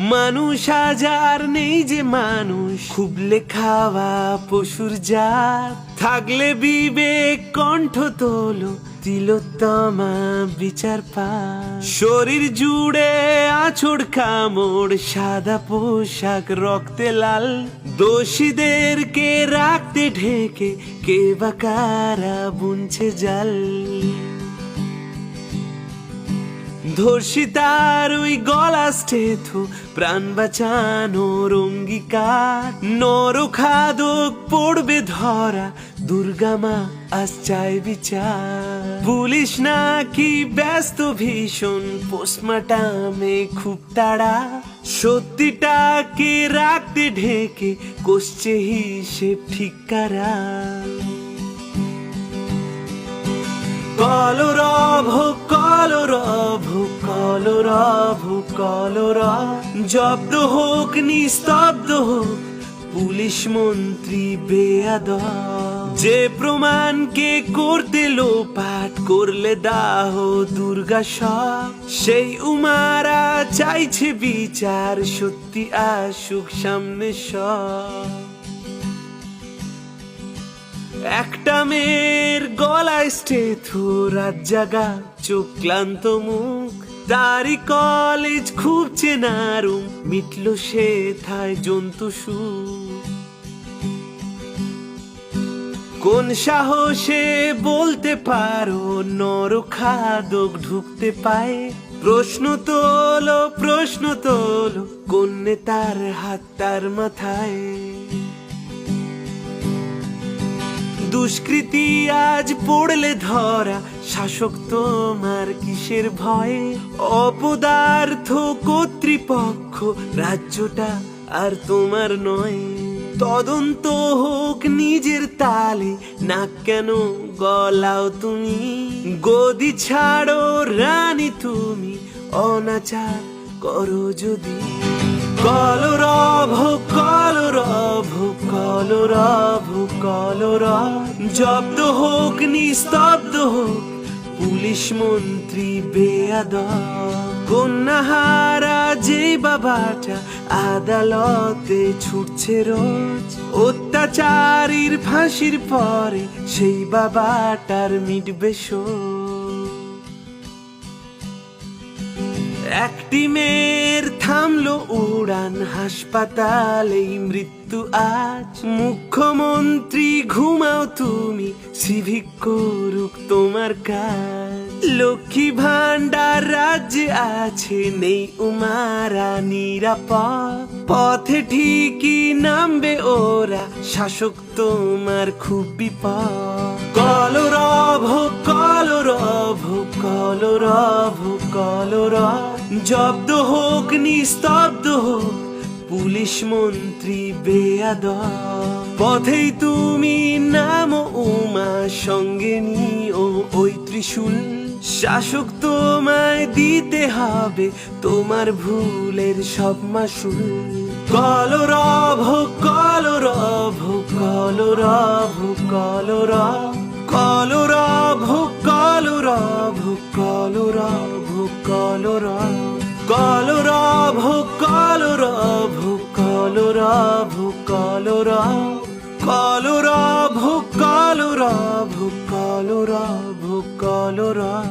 মানুষ হাজার নেই যে মানুষ। খুবলে খাওয়া পশুর জাত। থাকলে বিবেক কণ্ঠ তোলো, তিলোত্তমা বিচার পা শরীর জুড়ে আছড় কামড়, সাদা পোশাক, রক্তে লাল। দোষীদেরকে রাখতে ঢেকে, কে বা কারা বুনছে জাল। ধর্ষিতার ওই গলা স্টেথু প্রাণ বাঁচানোর অঙ্গীকার নরখাদক পড়বে ধরা, দুর্গা মা আজ চায় বিচার। পুলিশ নাকি ব্যস্ত ভীষণ, পোস্টমার্টামে খুব তাড়া। সত্যিটাকে রাখতে ঢেকে কষছে হিসেব ঠিক কারা। কলরভ কলরভ কলরভ কলরভ জব্দ হোক, নিস্তব্ধ হোক, পুলিশ মন্ত্রী বেয়াদ। যে প্রমাণকে করতে লোপাট, করলে দাহ দুর্গা সব। সেই উমারা চাইছে বিচার, সত্যি আসুক সামনে সব। স্টেথু রাত জাগা, চোখ ক্লান্ত মুখ। তারই কলেজ খুব চেনারুম মিটল সে থায় জন্তু সুখ। কোন সাহসে বলতে পারো, নর খাদক ঢুকতে পায়। প্রশ্ন তোলো প্রশ্ন তোলো, কোন নেতার হাত তার মাথায়? দুষ্কৃতি আজ পড়লে ধরা, শাসক তোমার কিসের ভয়ে? অপদার্থ কর্তৃপক্ষ রাজ্যটা আর তোমার নয়। তদন্ত হোক নিজের তালে না কেন গলাও তুমি? গদি ছাড়ো রানী তুমি, অনাচার করো যদি। কলরভ কলরভ কলরভ কলরভ জব্দ হোক, নিস্তব্ধ হোক, পুলিশ মন্ত্রী বেয়াদ কন্যাহারা যে বাবাটা আদালতে ছুটছে রোজ, অত্যাচারীর ফাঁসির পরে সেই বাবাটার মিটবে শোক। একটি মেয়ের থামলো উড়ান হাসপাতালেই মৃত্যু আজ। মুখ্যমন্ত্রী ঘুমাও তুমি সিভিক করুক তোমার কাজ। লক্ষ্মী ভান্ডার রাজ্যে আছে নেই উমারা, নিরাপদ পথে ঠিকই নামবে ওরা। শাসক তোমার খুব বিপদ। কলরভ কলরভ কলরভ কলরভ জব্দ হোক, নিস্তব্ধ হোক, পুলিশ মন্ত্রী বেয়াদ পথেই তুমি নাম উমা সঙ্গে নিও ওই ত্রিশূল। শাসক তোমায় দিতে হবে তোমার ভুলের সব মাসুল কলরভ কলরভ কলরভ কলরভ কলরভ কলরভ কলরভ কলরভ কলরভ কলরভ কলরভ কলরভ কলরভ কলরভ কলরভ কলরভ